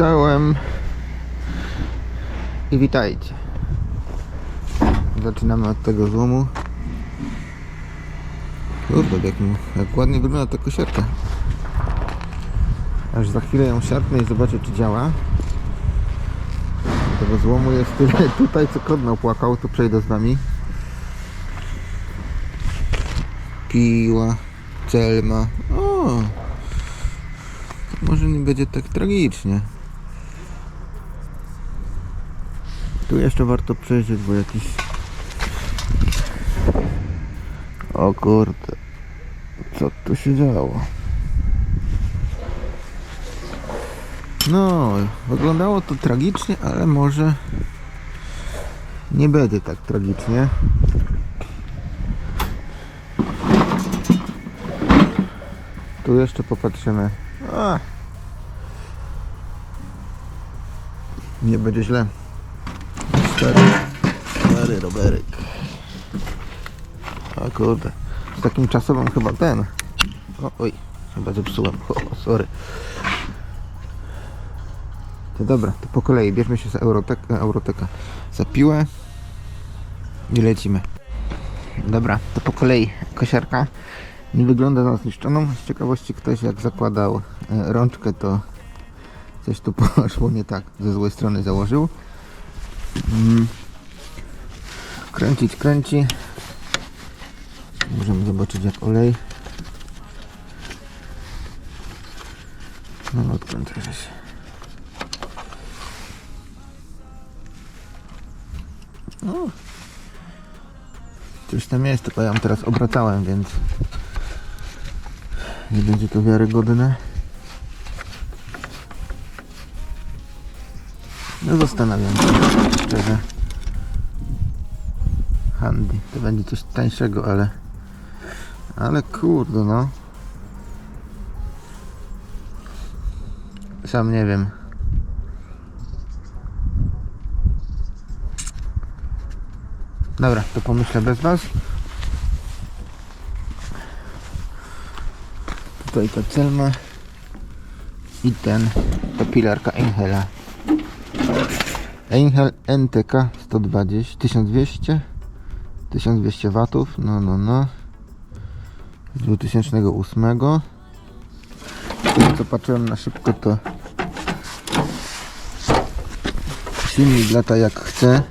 Czołem i witajcie. Zaczynamy od tego złomu. Kurde, jak, jak ładnie wygląda ta kosiarka. Aż za chwilę ją siarpnę i zobaczę czy działa. Tego złomu jest tyle tutaj co kodno płakał, tu przejdę z wami. Piła, celma. O! Może nie będzie tak tragicznie. Tu jeszcze warto przejrzeć, bo jakiś... O kurde. Co tu się działo? No, wyglądało to tragicznie, ale może nie będzie tak tragicznie. Tu jeszcze popatrzymy. A. Nie będzie źle. Stary, stary rowerek. A kurde. Z takim czasowym chyba ten. O, oj, chyba zepsułem. O, sorry. To dobra, to po kolei. Bierzmy się za Eurotek Euroteka. Za piłę i lecimy. Dobra, to po kolei. Kosiarka nie wygląda na zniszczoną. Z ciekawości ktoś jak zakładał e, rączkę, to coś tu poszło nie tak. Ze złej strony założył. Mm. Kręcić, kręci. Możemy zobaczyć jak olej. No odkręcę się. O. Coś tam jest, tylko ja ją teraz obracałem, więc nie będzie to wiarygodne. No zastanawiam się, szczerze. Handy. To będzie coś tańszego, ale... Ale kurde, no. Sam nie wiem. Dobra, to pomyślę bez was. Tutaj ta celma i ten, ta pilarka Enhela. Enhel NTK 120, 1200 1200 watów, no no no z 2008 Z tego co patrzyłem na szybko to silnik lata jak chce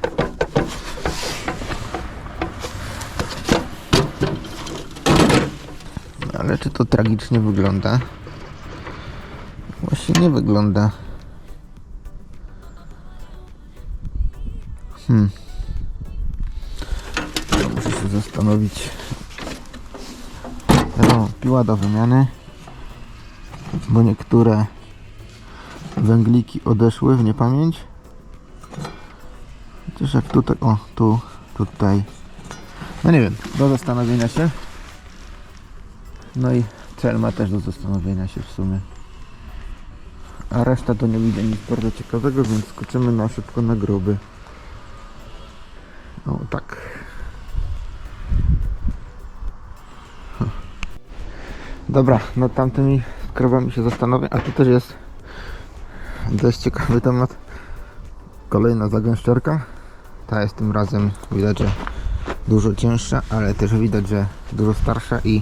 ale czy to tragicznie wygląda? Właśnie nie wygląda. Hmm. Muszę się zastanowić. No, piła do wymiany. Bo niektóre węgliki odeszły w niepamięć. Chociaż jak tutaj, o, tu, tutaj. No nie wiem, do zastanowienia się. No i cel ma też do zastanowienia się w sumie. A reszta to nie widzę nic bardzo ciekawego, więc skoczymy na szybko na groby. O tak. Huh. Dobra, nad tamtymi krowami się zastanowię, a tu też jest dość ciekawy temat. Kolejna zagęszczarka. Ta jest tym razem widać, że dużo cięższa, ale też widać, że dużo starsza i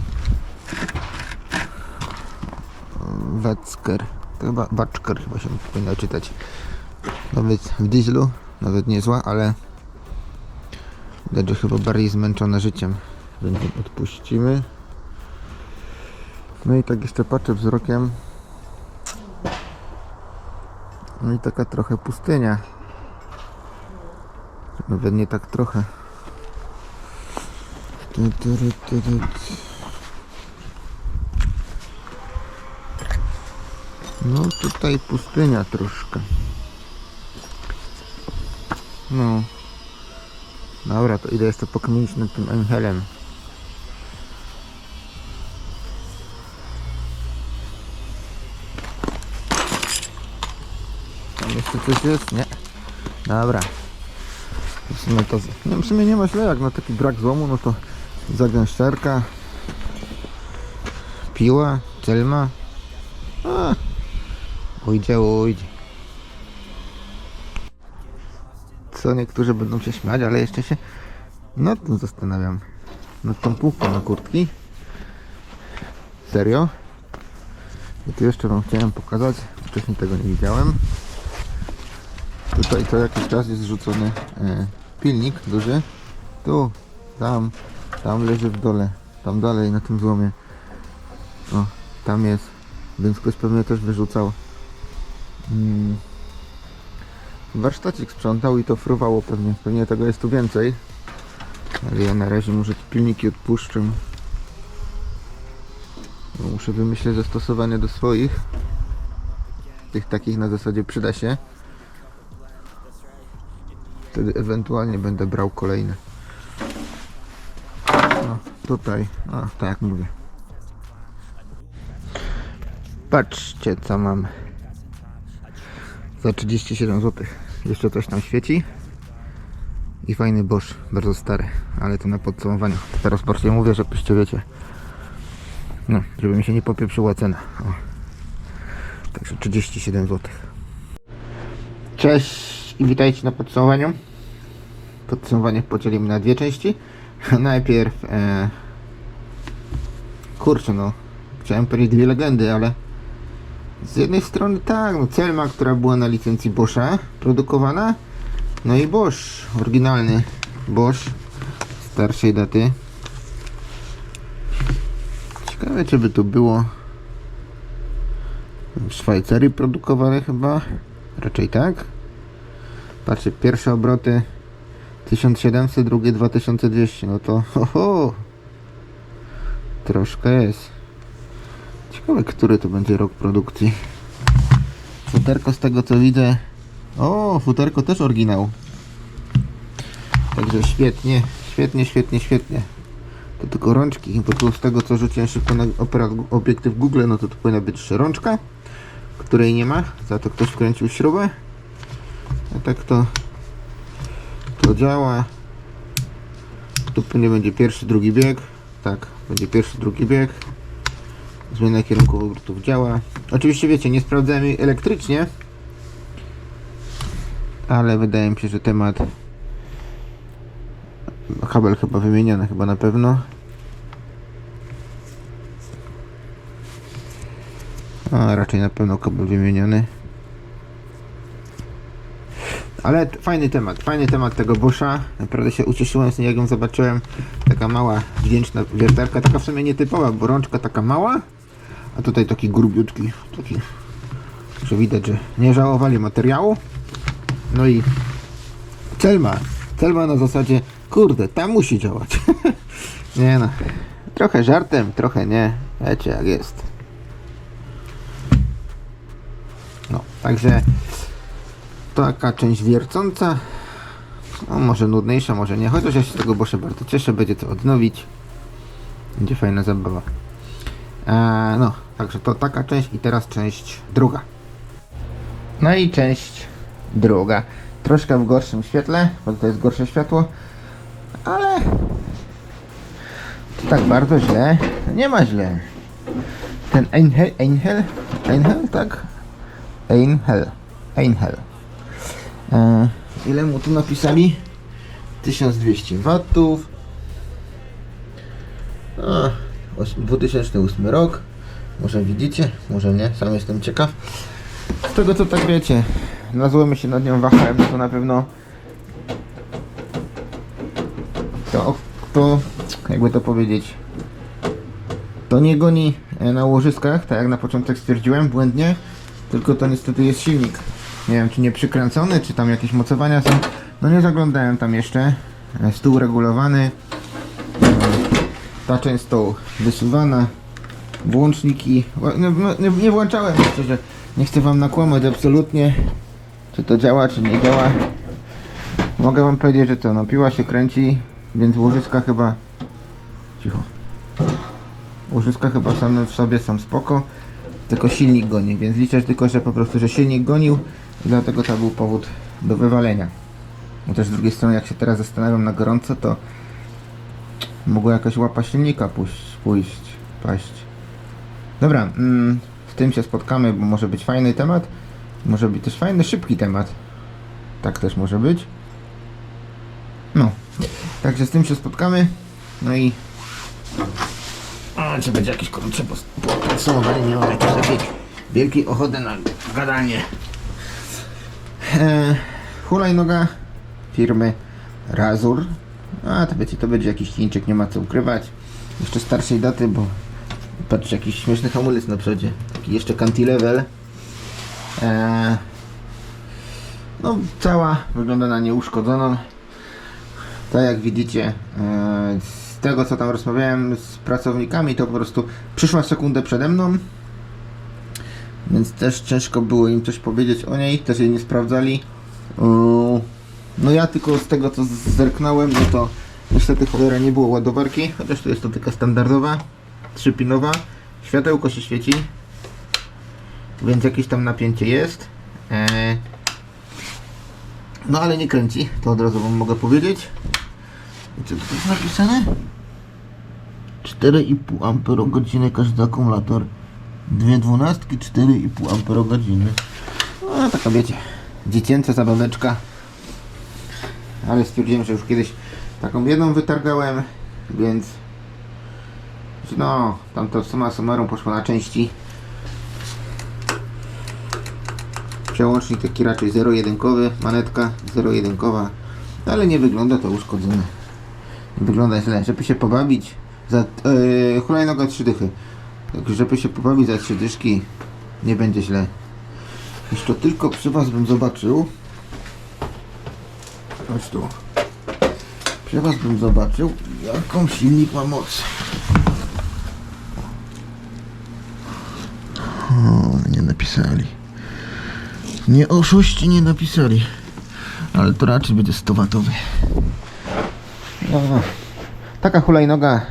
Wetzker. Chyba Baczker chyba się powinno czytać. Nawet w dieslu, nawet niezła, ale że chyba bardziej zmęczone życiem. Więc odpuścimy. No i tak jeszcze patrzę wzrokiem. No i taka trochę pustynia. Nawet nie tak trochę. No tutaj pustynia troszkę. No. Dobra, to idę jeszcze pokminić nad tym Enhelem. Tam jeszcze coś jest? Nie. Dobra. W sumie to... No w sumie nie ma źle, jak na taki brak złomu, no to zagęszczarka, piła, celma. A, ujdzie, ujdzie. Co niektórzy będą się śmiać, ale jeszcze się nad tym zastanawiam. Nad tą półką na kurtki. Serio? I tu jeszcze wam chciałem pokazać, wcześniej tego nie widziałem. Tutaj co jakiś czas jest zrzucony e, pilnik duży. Tu, tam, tam leży w dole, tam dalej na tym złomie. O, tam jest. Więc ktoś pewnie też wyrzucał. Mm. Warsztacik sprzątał i to fruwało pewnie. Pewnie tego jest tu więcej. Ale ja na razie może te pilniki odpuszczę. Bo muszę wymyśleć zastosowanie do swoich. Tych takich na zasadzie przyda się. Wtedy ewentualnie będę brał kolejne. No, tutaj, a tak mówię. Patrzcie co mam. Za 37 zł. Jeszcze coś tam świeci. I fajny Bosch, bardzo stary, ale to na podsumowaniu. Teraz bardziej mówię, żebyście wiecie. No, żeby mi się nie popieprzyła cena. O. Także 37 zł. Cześć i witajcie na podsumowaniu. Podsumowanie podzielimy na dwie części. Najpierw e... kurczę no, chciałem powiedzieć dwie legendy, ale z jednej strony tak, no Celma, która była na licencji Boscha produkowana, no i Bosch, oryginalny Bosch starszej daty. Ciekawe czy by to było w Szwajcarii produkowane chyba, raczej tak. Patrzcie, pierwsze obroty 1700, drugie 2200, no to ho, ho. troszkę jest. Ciekawe, który to będzie rok produkcji. Futerko z tego co widzę. O, futerko też oryginał. Także świetnie, świetnie, świetnie, świetnie. To tylko rączki, bo z tego co rzuciłem szybko na obiektyw Google, no to tu powinna być rączka, której nie ma. Za to ktoś wkręcił śrubę. A tak to to działa. Tu pewnie będzie pierwszy, drugi bieg. Tak, będzie pierwszy, drugi bieg. Zmiana kierunku obrotów działa. Oczywiście wiecie, nie sprawdzałem jej elektrycznie. Ale wydaje mi się, że temat kabel chyba wymieniony, chyba na pewno. A raczej na pewno kabel wymieniony. Ale fajny temat, fajny temat tego Boscha. Naprawdę się ucieszyłem z niej, jak ją zobaczyłem. Taka mała, wdzięczna wiertarka, taka w sumie nietypowa, bo rączka taka mała, a tutaj taki grubiutki, taki, że widać, że nie żałowali materiału. No i Celma, Celma na zasadzie, kurde, ta musi działać. nie no, trochę żartem, trochę nie, wiecie jak jest. No, także taka część wiercąca. No, może nudniejsza, może nie. Chociaż ja się z tego Bosze bardzo cieszę. Będzie to odnowić. Będzie fajna zabawa. Eee, no, także to taka część i teraz część druga. No i część druga. Troszkę w gorszym świetle, bo to jest gorsze światło. Ale tak bardzo źle. Nie ma źle. Ten Einhel, Einhel, Einhel, tak? Einhel, Einhel. E, ile mu tu napisali? 1200 watów. A, os- 2008 rok. Może widzicie, może nie, sam jestem ciekaw. Z tego co tak wiecie, na złomy się nad nią wahałem, no to na pewno to, to jakby to powiedzieć to nie goni e, na łożyskach, tak jak na początek stwierdziłem błędnie, tylko to niestety jest silnik. Nie wiem, czy nie przykręcony, czy tam jakieś mocowania są. No nie zaglądałem tam jeszcze. E, Stół regulowany. Ta część wysuwana. Włączniki. Ła- No, no, nie, nie włączałem nie chcę wam nakłamać absolutnie. Czy to działa, czy nie działa. Mogę wam powiedzieć, że to no piła się kręci, więc łożyska chyba... Cicho. Łożyska chyba same w sobie są spoko, tylko silnik goni, więc liczę tylko, że po prostu, że silnik gonił dlatego to był powód do wywalenia. Bo też z drugiej strony, jak się teraz zastanawiam na gorąco, to mogła jakaś łapa silnika pójść, pójść paść. Dobra, mm, w tym się spotkamy, bo może być fajny temat, może być też fajny, szybki temat. Tak też może być. No, także z tym się spotkamy. No i... A, czy będzie jakieś krótsze podsumowanie, nie mam jakiejś takiej wielkiej ochoty na gadanie. E, hulajnoga firmy Razur. A, to wiecie, to będzie jakiś Chińczyk, nie ma co ukrywać. Jeszcze starszej daty, bo patrz, jakiś śmieszny hamulec na przodzie. Taki jeszcze cantilever. E, no, cała wygląda na nieuszkodzoną. Tak jak widzicie, e, z tego co tam rozmawiałem z pracownikami, to po prostu przyszła sekundę przede mną. Więc też ciężko było im coś powiedzieć o niej, też jej nie sprawdzali. E, No ja tylko z tego co zerknąłem, no to niestety cholera nie było ładowarki, chociaż to jest to taka standardowa, trzypinowa. Światełko się świeci, więc jakieś tam napięcie jest. E, no ale nie kręci, to od razu wam mogę powiedzieć. I co tu jest napisane? 4,5 Ah każdy akumulator. Dwie dwunastki, 4,5 Ah. No taka wiecie, dziecięca zabaweczka. Ale stwierdziłem, że już kiedyś taką jedną wytargałem, więc no, tam to suma summarum poszło na części. Przełącznik taki raczej zero-jedynkowy, manetka zero-jedynkowa, ale nie wygląda to uszkodzone. Nie wygląda źle. Żeby się pobawić za yy, hulajnoga dychy. Tak, żeby się pobawić za trzy dyszki nie będzie źle. Jeszcze tylko przy was bym zobaczył. Chodź tu. Przy was bym zobaczył, jaką silnik ma moc. O, nie napisali. Nie oszuści nie napisali. Ale to raczej będzie 100 watowy. No, no. Taka hulajnoga.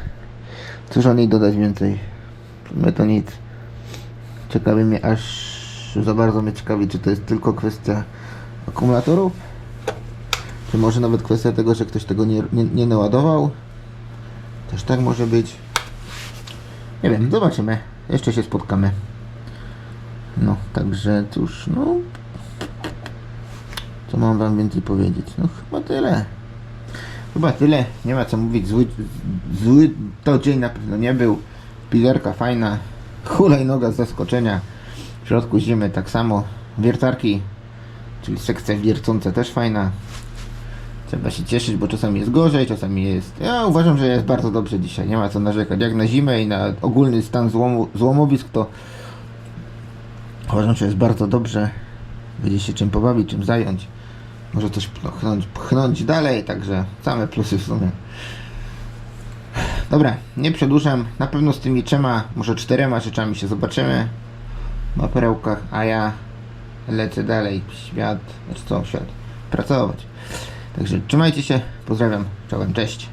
Cóż o niej dodać więcej? My to nic. Ciekawi mnie aż za bardzo mnie ciekawi, czy to jest tylko kwestia akumulatorów? Czy może nawet kwestia tego, że ktoś tego nie, nie, nie naładował? Też tak może być. Nie wiem, zobaczymy. Jeszcze się spotkamy. No, także cóż, no. Co mam wam więcej powiedzieć? No chyba tyle. Chyba tyle. Nie ma co mówić. Zły, zły to dzień na pewno nie był. Pilerka fajna. Hulajnoga z zaskoczenia. W środku zimy tak samo. Wiertarki, czyli sekcja wiercąca też fajna. Trzeba się cieszyć, bo czasami jest gorzej, czasami jest... Ja uważam, że jest bardzo dobrze dzisiaj. Nie ma co narzekać. Jak na zimę i na ogólny stan złomu, złomowisk, to uważam, że jest bardzo dobrze. Będzie się czym pobawić, czym zająć. Może coś pchnąć, pchnąć dalej, także same plusy w sumie. Dobra, nie przedłużam. Na pewno z tymi trzema, może czterema rzeczami się zobaczymy na perełkach, a ja lecę dalej świat, znaczy co świat, pracować. Także trzymajcie się, pozdrawiam, czołem, cześć.